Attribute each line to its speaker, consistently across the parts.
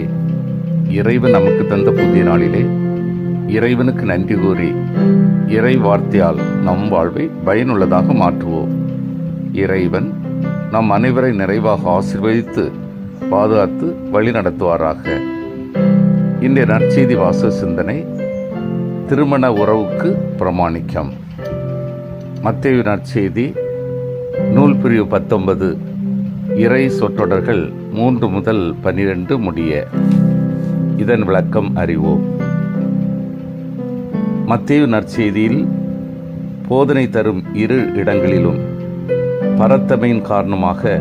Speaker 1: நாளிலே இறைவன் நமக்கு தந்த புதிய நாளிலே இறைவனுக்கு நன்றி கூறி இறை வார்த்தையால் நம் வாழ்வை பயனுள்ளதாக மாற்றுவோம். இறைவன் நம் அனைவரை நிறைவாக ஆசீர்வதித்து பாதுகாத்து வழி நடத்துவாராக. இன்றைய நற்செய்தி வாச சிந்தனை திருமண உறவுக்கு பிரமாணிக்கம். மத்திய நற்செய்தி நூல் பிரிவு பத்தொன்பது இறை சொற்றொடர்கள் மூன்று முதல் பனிரெண்டு முடிய இதன் விளக்கம் அறிவோம். மத்திய நற்செய்தியில் போதனை தரும் இரு இடங்களிலும் பரத்தமையின் காரணமாக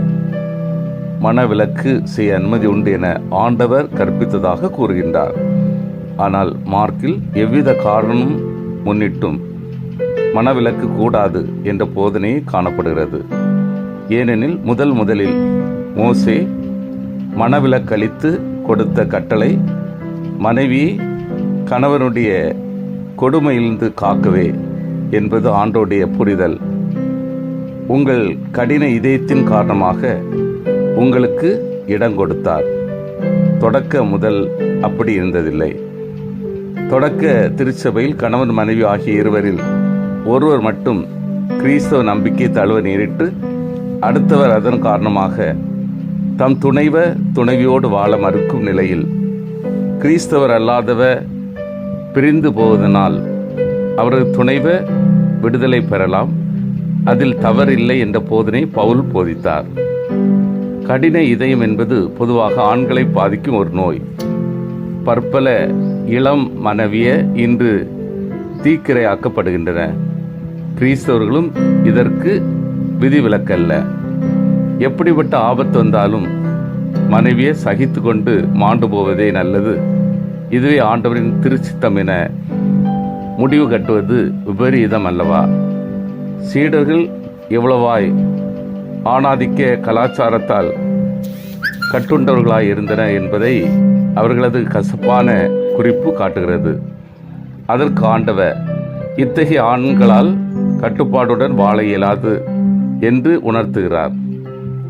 Speaker 1: மனவிலக்கு செய்ய அனுமதி உண்டு என ஆண்டவர் கற்பித்ததாக கூறுகின்றார். ஆனால் மார்க்கில் எவ்வித காரணமும் முன்னிட்டும் மனவிலக்கு கூடாது என்ற போதனையே காணப்படுகிறது. ஏனெனில் முதல் முதலில் மோசே மனவிலக்களித்து கொடுத்த கட்டளை மனைவி கணவனுடைய கொடுமையிலிருந்து காக்கவே என்பது ஆண்டோடைய புரிதல். உங்கள் கடின இதயத்தின் காரணமாக உங்களுக்கு இடம் கொடுத்தார். தொடக்க முதல் அப்படி இருந்ததில்லை. தொடக்க திருச்சபையில் கணவன் மனைவி ஆகிய இருவரில் ஒருவர் மட்டும் கிறிஸ்தவ நம்பிக்கை தழுவ நேரிட்டு அடுத்தவர் அதன் காரணமாக தம் துணைவ துணைவியோடு வாழ மறுக்கும் நிலையில் கிறிஸ்தவர் அல்லாதவ பிரிந்து போவதனால் அவரது துணைவ விடுதலை பெறலாம். அதில் தவறில்லை என்ற போதனை பவுல் போதித்தார். கடின இதயம் என்பது பொதுவாக ஆண்களை பாதிக்கும் ஒரு நோய். பற்பல இளம் மனைவிய இன்று தீக்கிரையாக்கப்படுகின்றன. கிறிஸ்தவர்களும் இதற்கு விதிவிலக்கல்ல. எப்படிப்பட்ட ஆபத்து வந்தாலும் மனைவியை சகித்து கொண்டு மாண்டு போவதே நல்லது. இதுவே ஆண்டவரின் திருச்சித்தம் என முடிவு கட்டுவது விபரீதம் அல்லவா? சீடர்கள் எவ்வளவாய் ஆணாதிக்க கலாச்சாரத்தால் கட்டுண்டவர்களாய் இருந்தன என்பதை அவர்களது கசப்பான குறிப்பு காட்டுகிறது. அதற்கு ஆண்டவர் இத்தகைய ஆண்களால் கட்டுப்பாடுடன் வாழ இயலாது. என்று உணர்த்துகிறார்.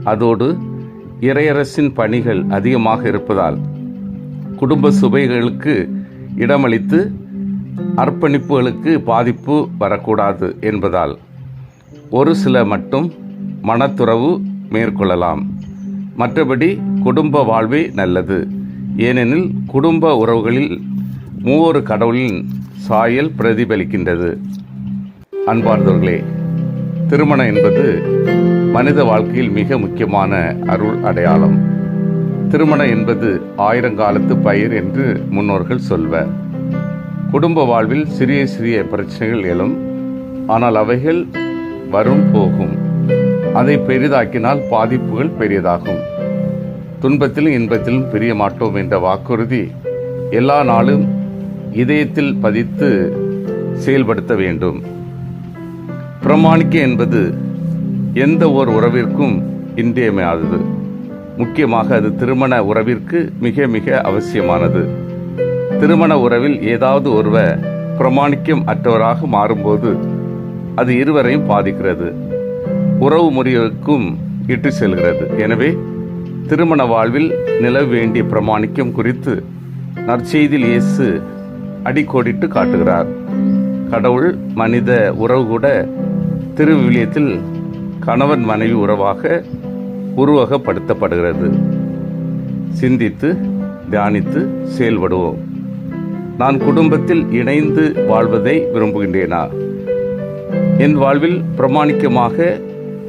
Speaker 1: அதோடு இறையரசின் பணிகள் அதிகமாக இருப்பதால் குடும்ப சுபைகளுக்கு இடமளித்து அர்ப்பணிப்புகளுக்கு பாதிப்பு வரக்கூடாது என்பதால் ஒரு சில மட்டும் மனத்துறவு மேற்கொள்ளலாம். மற்றபடி குடும்ப வாழ்வே நல்லது. ஏனெனில் குடும்ப உறவுகளில் மூவொரு கடவுளின் சாயல் பிரதிபலிக்கின்றது. அன்பார்ந்தவர்களே திருமணம் என்பது மனித வாழ்க்கையில் மிக முக்கியமான அருள் அடையாளம். திருமணம் என்பது ஆயிரங்காலத்து பயிர் என்று முன்னோர்கள் சொல்வர். குடும்ப வாழ்வில் சிறிய சிறிய பிரச்சனைகள் எழும். ஆனால் அவைகள் வரும் போகும். அதை பெரிதாக்கினால் பாதிப்புகள் பெரியதாகும். துன்பத்திலும் இன்பத்திலும் பிரிய மாட்டோம் என்ற வாக்குறுதி எல்லா நாளும் இதயத்தில் பதித்து செயல்படுத்த வேண்டும். பிரமாணிக்க என்பது எந்த ஓர் உறவிற்கும் இன்றியமையாதது. முக்கியமாக அது திருமண உறவிற்கு மிக மிக அவசியமானது. திருமண உறவில் ஏதாவது ஒருவர் பிரமாணிக்கம் அற்றவராக மாறும்போது அது இருவரையும் பாதிக்கிறது. உறவு முறைகளுக்கும் இட்டு செல்கிறது. எனவே திருமண வாழ்வில் நிலவ வேண்டிய பிரமாணிக்கம் குறித்து நற்செய்தியில் இயேசு அடிக்கோடிட்டு காட்டுகிறார். கடவுள் மனித உறவு கூட திருவிவிலியத்தில் கணவன் மனைவி உறவாக உருவகப்படுத்தப்படுகிறது. சிந்தித்து தியானித்து செயல்படுவோம். நான் குடும்பத்தில் இணைந்து வாழ்வதை விரும்புகின்றேனா? என் வாழ்வில் பிரமாணிக்கமாக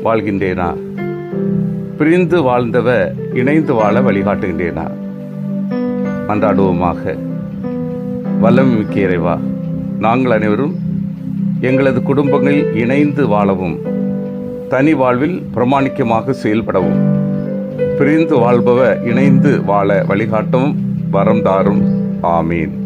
Speaker 1: வாழ்கின்றேனா? பிரிந்து வாழ்ந்தவ இணைந்து வாழ வழிகாட்டுகின்றேனா? மன்றாடுவோமாக வல்லமிக்க இறைவா நாங்கள் அனைவரும் எங்களது குடும்பங்களில் இணைந்து வாழவும் தனி வாழ்வில் பிரமாணிக்கமாக செயல்படவும் பிரிந்து வாழ்பவ இணைந்து வாழ வழிகாட்டவும் வரம் தாரும். ஆமீன்.